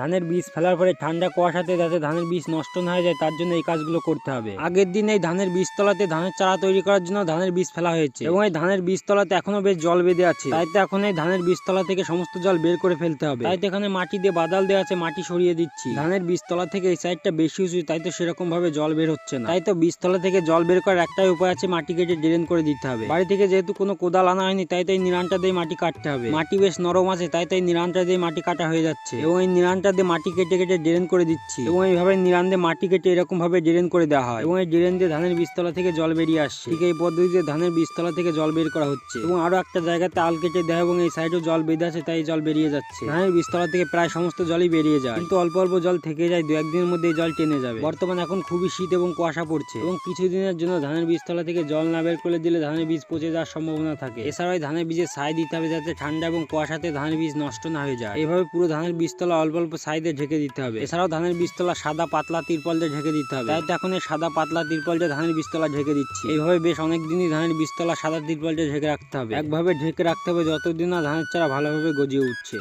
ধানের বীজ ফেলার পরে ঠান্ডা কুয়াশাতে যাতে ধানের বীজ নষ্ট না হয়ে যায়, তার জন্য এই কাজগুলো করতে হবে। আগের দিন এই ধানের বীজতলাতে ধানের চারা তৈরি করার জন্য ধানের বীজ ফেলা হয়েছে এবং এই ধানের বীজতলাতে এখনও বেশ জল বেঁধে আছে। তাই তো এখন এই ধানের বীজতলা থেকে সমস্ত জল বের করে ফেলতে হবে। তাই তো এখানে মাটি দিয়ে বাদাল দেওয়া আছে, মাটি সরিয়ে দিচ্ছি। ধানের বীজতলা থেকে এই সাইডটা বেশি উঁচু, তাই তো সেরকম ভাবে জল বের হচ্ছে না। তাই তো বীজতলা থেকে জল বের করার একটাই উপায় আছে মাটি কেটে ড্রেন করে দিতে হবে। বাড়ি থেকে যেহেতু কোনো কোদাল আনা হয়নি, তাই তো এই নিরানটা দিয়ে মাটি কাটতে হবে। মাটি বেশ নরম আছে, তাই তো এই নিরানটা দিয়ে মাটি কাটা হয়ে যাচ্ছে। এবং এই নিরানটা দিয়ে মাটি কেটে কেটে ড্রেন করে দিচ্ছি। এবং এইভাবে নিরান দিয়ে মাটি কেটে এরকম ভাবে ড্রেন করে দেওয়া হয়। এবং এই ড্রেন দিয়ে ধানের বীজতলা থেকে জল বেরিয়ে আসছে। ঠিক এই পদ্ধতিতে ধানের বীজতলা থেকে জল বের করা হচ্ছে। এবং আরও একটা জায়গাতে আল কেটে দেওয়া এবং এই সাইডেও জল বেঁধে আছে, তাই জল বেরিয়ে যাচ্ছে। ধানের বীজতলা থেকে প্রায় সমস্ত জলই বেরিয়ে যায়। কিন্তু অল্প অল্প জল থেকে যায় দু একদিনের মধ্যে এই জল টেনে যাবে। বর্তমানে এখন খুবই শীত এবং কুয়াশা পড়ছে। এবং কিছুদিনের জন্য ধানের বীজতলা থেকে জল না বের করে দিলে ধানের বীজ পচে যাওয়ার সম্ভাবনা থাকে। এছাড়াও ধানের বীজে ছাই দিতে হবে যাতে ঠান্ডা এবং কুয়াশাতে ধানের বীজ নষ্ট না হয়ে যায়। এভাবে পুরো ধানের বীজতলা অল্প অল্প দিয়ে ঢেকে দিতে হবে। এছাড়াও ধানের বীজতলা সাদা পাতলা তিরপল দিয়ে ঢেকে দিতে হবে। তাই এখন এই সাদা পাতলা তিরপল দিয়ে ধানের বীজতলা ঢেকে দিচ্ছি। এইভাবে বেশ অনেক দিনই ধানের বীজতলা সাদা তিরপল দিয়ে ঢেকে রাখতে হবে। একভাবে ঢেকে রাখতে হবে যতদিন না ধানের চারা ভালোভাবে গজিয়ে উঠছে।